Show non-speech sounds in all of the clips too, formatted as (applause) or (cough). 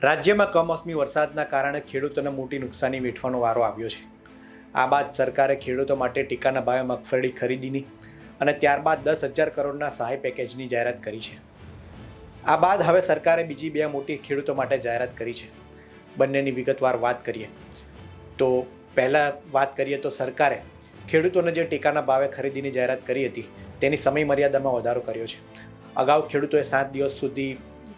રાજ્યમાં કમોસમી વરસાદના કારણે ખેડૂતોને મોટી નુકસાની વેઠવાનો વારો આવ્યો છે. આ બાદ સરકારે ખેડૂતો માટે ટેકાના ભાવે મગફળી ખરીદીની અને ત્યારબાદ દસ હજાર કરોડના સહાય પેકેજની જાહેરાત કરી છે. આ બાદ હવે સરકારે બીજી બે મોટી ખેડૂતો માટે જાહેરાત કરી છે. બંનેની વિગતવાર વાત કરીએ. તો પહેલાં વાત કરીએ તો સરકારે ખેડૂતોને જે ટેકાના ભાવે ખરીદીની જાહેરાત કરી હતી, તેની સમય મર્યાદામાં વધારો કર્યો છે. અગાઉ ખેડૂતોએ સાત દિવસ સુધી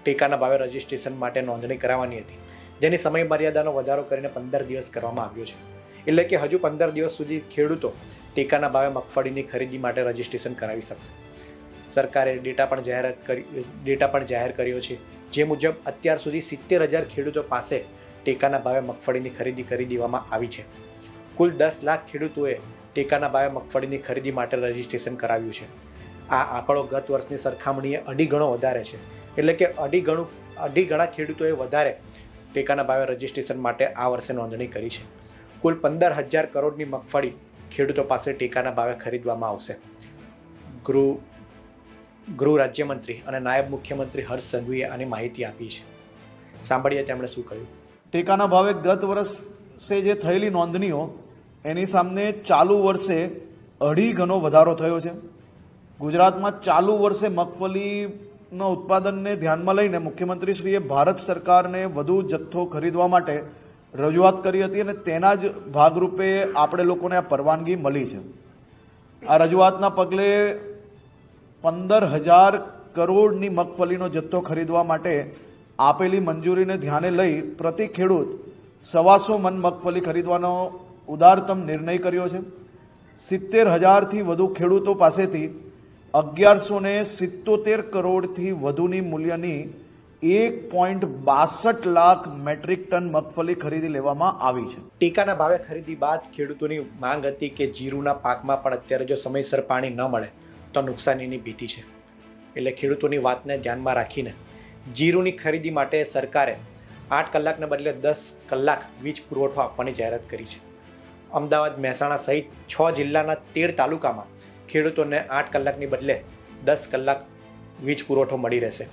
ટેકાના ભાવે રજિસ્ટ્રેશન માટે નોંધણી કરાવવાની હતી, જેની સમય મર્યાદાનો વધારો કરીને પંદર દિવસ કરવામાં આવ્યો છે. એટલે કે હજુ પંદર દિવસ સુધી ખેડૂતો ટેકાના ભાવે મગફળીની ખરીદી માટે રજિસ્ટ્રેશન કરાવી શકશે. સરકારે ડેટા પણ જાહેર કરી, ડેટા પણ જાહેર કર્યો છે, જે મુજબ અત્યાર સુધી સિત્તેર હજાર ખેડૂતો પાસે ટેકાના ભાવે મગફળીની ખરીદી કરી દેવામાં આવી છે. કુલ દસ લાખ ખેડૂતોએ ટેકાના ભાવે મગફળીની ખરીદી માટે રજિસ્ટ્રેશન કરાવ્યું છે. આ આંકડો ગત વર્ષની સરખામણીએ અઢી ગણો વધારે છે. એટલે કે અઢી ગણું, અઢી ગણા ખેડૂતોએ વધારે ટેકાના ભાવે રજિસ્ટ્રેશન માટે આ વર્ષે નોંધણી કરી છે. કુલ પંદર હજાર કરોડની મગફળી ખેડૂતો પાસે ટેકાના ભાવે ખરીદવામાં આવશે. ગૃહ ગૃહ રાજ્યમંત્રી અને નાયબ મુખ્યમંત્રી હર્ષ સંઘવીએ આની માહિતી આપી છે. સાંભળીએ તેમણે શું કહ્યું. ટેકાના ભાવે ગત વર્ષે જે થયેલી નોંધણીઓ, એની સામે ચાલુ વર્ષે અઢી ગણો વધારો થયો છે. ગુજરાતમાં ચાલુ વર્ષે મગફળીનો ઉત્પાદનને ધ્યાનમાં લઈને મુખ્યમંત્રીશ્રીએ ભારત સરકારને વધુ જથ્થો ખરીદવા માટે રજૂઆત કરી હતી અને તેના જ ભાગરૂપે આપણે લોકોને આ પરવાનગી મળી છે. આ રજૂઆતના પગલે પંદર હજાર કરોડની મગફળીનો જથ્થો ખરીદવા માટે આપેલી મંજૂરીને ધ્યાને લઈ પ્રતિ ખેડૂત સવાસો મન મગફળી ખરીદવાનો ઉદારતમ નિર્ણય કર્યો છે. સિત્તેર હજારથી વધુ ખેડૂતો પાસેથી અગિયારસો ને સિત્તોતેર કરોડથી વધુની મૂલ્યની એક પોઈન્ટ બાસઠ લાખ મેટ્રિક ટન મગફળી ખરીદી લેવામાં આવી છે. ટેકાના ભાવે ખરીદી બાદ ખેડૂતોની માંગ હતી કે જીરુના પાકમાં પણ અત્યારે જો સમયસર પાણી ન મળે, તો નુકસાનીની ભીતિ છે. એટલે ખેડૂતોની વાતને ધ્યાનમાં રાખીને જીરુની ખરીદી માટે સરકારે આઠ કલાકને બદલે દસ કલાક વીજ પુરવઠો આપવાની જાહેરાત કરી છે. અમદાવાદ, મહેસાણા સહિત છ જિલ્લાના તેર તાલુકામાં ખેડૂતોને આઠ કલાકની બદલે દસ કલાક વીજ પુરવઠો મળી રહેશે.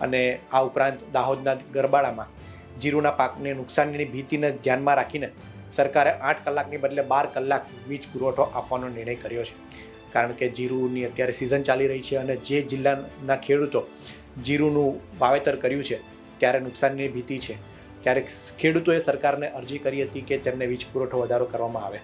અને આ ઉપરાંત દાહોદના ગરબાડામાં જીરુના પાકને નુકસાનની ભીતિને ધ્યાનમાં રાખીને સરકારે આઠ કલાકની બદલે બાર કલાક વીજ પુરવઠો આપવાનો નિર્ણય કર્યો છે. કારણ કે જીરુની અત્યારે સિઝન ચાલી રહી છે અને જે જિલ્લાના ખેડૂતો જીરુનું વાવેતર કર્યું છે, ત્યારે નુકસાનની ભીતિ છે. ત્યારે ખેડૂતોએ સરકારને અરજી કરી હતી કે તેમને વીજ પુરવઠો વધારો કરવામાં આવે.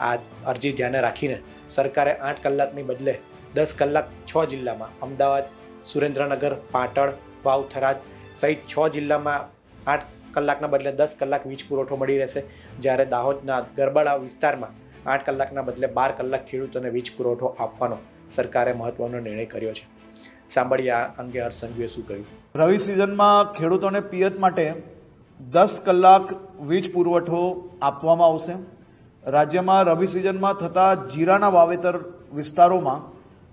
આ અરજી ધ્યાને રાખીને સરકારે આઠ કલાકની બદલે દસ કલાક છ જિલ્લામાં અમદાવાદ, સુરેન્દ્રનગર, પાટણ વાવ થરાદ સહિત છ જિલ્લામાં આઠ કલાકના બદલે દસ કલાક વીજ પુરવઠો મળી રહેશે. જ્યારે દાહોદના ગરબાડા વિસ્તારમાં આઠ કલાકના બદલે બાર કલાક ખેડૂતોને વીજ પુરવઠો આપવાનો સરકારે મહત્વનો નિર્ણય કર્યો છે. સાંભળીએ આ અંગે હર્ષ શું કહ્યું? રવિ સિઝનમાં ખેડૂતોને પિયત માટે દસ કલાક વીજ પુરવઠો આપવામાં આવશે. રાજ્યમાં રવિ સિઝનમાં થતા જીરાના વાવેતર વિસ્તારોમાં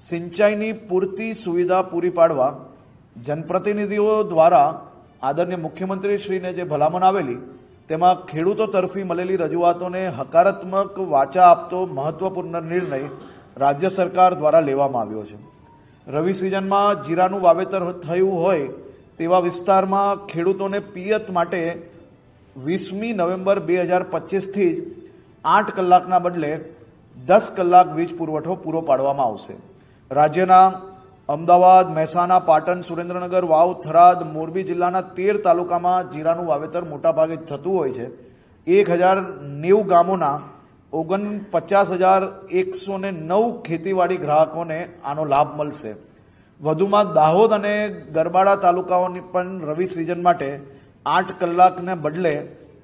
સિંચાઈની પૂરતી સુવિધા પૂરી પાડવા જનપ્રતિનિધિઓ દ્વારા આદરણીય મુખ્યમંત્રીશ્રીને જે ભલામણ આવેલી, તેમાં ખેડૂતો તરફી મળેલી રજૂઆતોને હકારાત્મક વાચા આપતો મહત્વપૂર્ણ નિર્ણય રાજ્ય સરકાર દ્વારા લેવામાં આવ્યો છે. રવિ સિઝનમાં જીરાનું વાવેતર થયું હોય તેવા વિસ્તારમાં ખેડૂતોને પિયત માટે વીસમી નવેમ્બર બે હજાર પચીસથી જ આઠ કલાકના બદલે દસ કલાક વીજ પુરવઠો પૂરો પાડવામાં આવશે. રાજ્યના અમદાવાદ, મહેસાણા, પાટણ, સુરેન્દ્રનગર, વાવ, થરાદ, મોરબી જિલ્લાના તેર તાલુકામાં જીરાનું વાવેતર મોટાભાગે થતું હોય છે. એક હજાર નેવું ગામોના ઓગણ પચાસ હજાર એકસો ને નવ ખેતીવાડી ગ્રાહકોને આનો લાભ મળશે. વધુમાં દાહોદ અને ગરબાડા તાલુકાઓની પણ રવિ સિઝન માટે આઠ કલાકને બદલે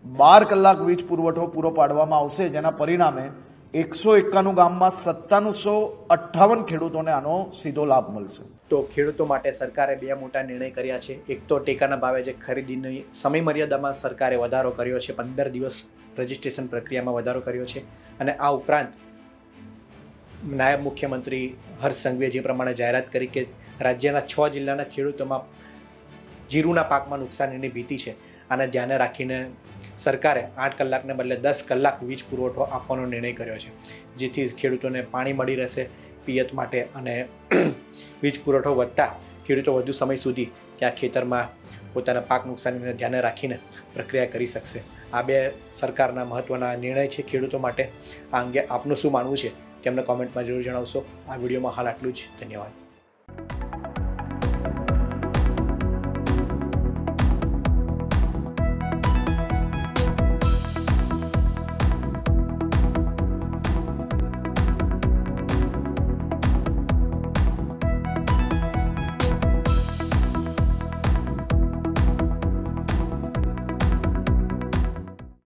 બાર કલાક વીજ પુરવઠો પૂરો પાડવામાં આવશે, જેના પરિણામે એકસો એકાણું ગામમાં સત્તાનુસો અઠ્ઠાવન ખેડૂતોને આનો સીધો લાભ મળશે. તો ખેડૂતો માટે સરકારે બે મોટા નિર્ણય કર્યા છે. એક તો ટેકાના ભાવે જે ખરીદીની સમય મર્યાદામાં સરકારે વધારો કર્યો છે. પંદર દિવસ રજિસ્ટ્રેશન પ્રક્રિયામાં વધારો કર્યો છે. અને આ ઉપરાંત નાયબ મુખ્યમંત્રી હર્ષ સંઘવીએ જે પ્રમાણે જાહેરાત કરી કે રાજ્યના છ જિલ્લાના ખેડૂતોમાં જીરુના પાકમાં નુકસાનીની ભીતિ છે. આને ધ્યાને રાખીને સરકારે આઠ કલાકને બદલે દસ કલાક વીજ પુરવઠો આપવાનો નિર્ણય કર્યો છે, જેથી ખેડૂતોને પાણી મળી રહેશે પિયત માટે અને (clears throat) વીજ પુરવઠો વધતા ખેડૂતો વધુ સમય સુધી ત્યાં ખેતરમાં પોતાના પાક નુકસાનીને ધ્યાને રાખીને પ્રક્રિયા કરી શકશે. આ બે સરકારના મહત્ત્વના નિર્ણય છે ખેડૂતો માટે. આ અંગે આપનું શું માનવું છે તેમને કોમેન્ટમાં જરૂર જણાવશો. આ વિડીયોમાં હાલ આટલું જ. ધન્યવાદ.